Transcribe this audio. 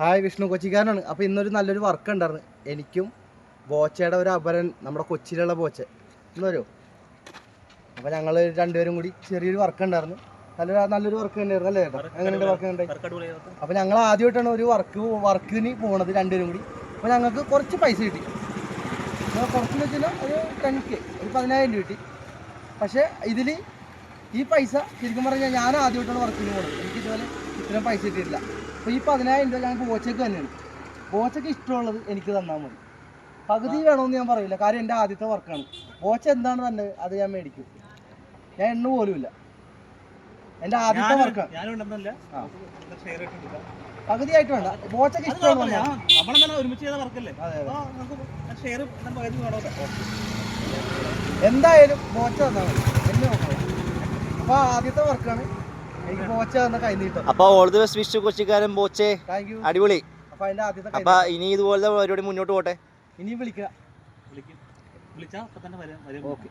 Hi Vishnu കൊച്ചിക്കാരനാണ്. അപ്പോൾ ഇന്നൊരു നല്ലൊരു വർക്ക് ഉണ്ടായിരുന്നു. എനിക്കും ബോച്ചയുടെ ഒരു അപരൻ നമ്മുടെ കൊച്ചിയിലുള്ള ബോച്ച എന്നുവരോ അപ്പോൾ ഞങ്ങൾ രണ്ടുപേരും കൂടി ചെറിയൊരു വർക്ക് ഉണ്ടായിരുന്നു. നല്ലൊരു നല്ലൊരു വർക്ക് തന്നെയായിരുന്നു അല്ലേ ചേട്ടാ എങ്ങനെയുണ്ട് വർക്ക് ഉണ്ടായി അപ്പോൾ ഞങ്ങൾ ആദ്യമായിട്ടാണ് ഒരു വർക്ക് വർക്കിന് പോണത് രണ്ടുപേരും കൂടി. അപ്പോൾ ഞങ്ങൾക്ക് കുറച്ച് പൈസ കിട്ടി. കുറച്ച് വെച്ചാൽ ഒരു ടെൻ കെ ഒരു പതിനായിരം രൂപ കിട്ടി. പക്ഷേ ഇതിൽ ഈ പൈസ ശരിക്കും പറഞ്ഞാൽ ഞാൻ ആദ്യമായിട്ടാണ് വർക്കിന് പോകുന്നത് എനിക്ക് ഇതുപോലെ ഇത്രയും പൈസ കിട്ടിയിട്ടില്ല. അപ്പോൾ ഈ പതിനായിരം രൂപ ഞങ്ങൾക്ക് ബോച്ചയ്ക്ക് തന്നെയാണ്. ബോച്ചയ്ക്ക് ഇഷ്ടമുള്ളത് എനിക്ക് തന്നാൽ മതി. പകുതി വേണമെന്ന് ഞാൻ പറയില്ല. കാര്യം എന്റെ ആദ്യത്തെ വർക്കാണ് ബോച്ച എന്താണ് തന്നെ അത് ഞാൻ മേടിക്കും. ഞാൻ എണ്ണ പോലുമില്ല എന്റെ ആദ്യത്തെ വർക്കാണ് പകുതിയായിട്ട് വേണ്ട. ബോച്ചയ്ക്ക് ഇഷ്ടമാണ് അതെ അതെ. എന്തായാലും ബോച്ച തന്നാൽ അപ്പോൾ ആദ്യത്തെ വർക്കാണ്. എനിക്ക് തന്ന കൈ നീട്ടം അപ്പൊ ഓൾ ദി ബെസ്റ്റ് വിഷു കൊച്ചിക്കാരൻ പോച്ചേ. താങ്ക് യു അടിപൊളി. ആദ്യത്തെ കൈ അപ്പൊ ഇനി ഇതുപോലത്തെ പരിപാടി മുന്നോട്ട് പോട്ടെ? ഇനിയും വിളിക്കാം വിളിക്കും. വിളിച്ചാൽ അപ്പൊ തന്നെ വരാം വരും. ഓക്കെ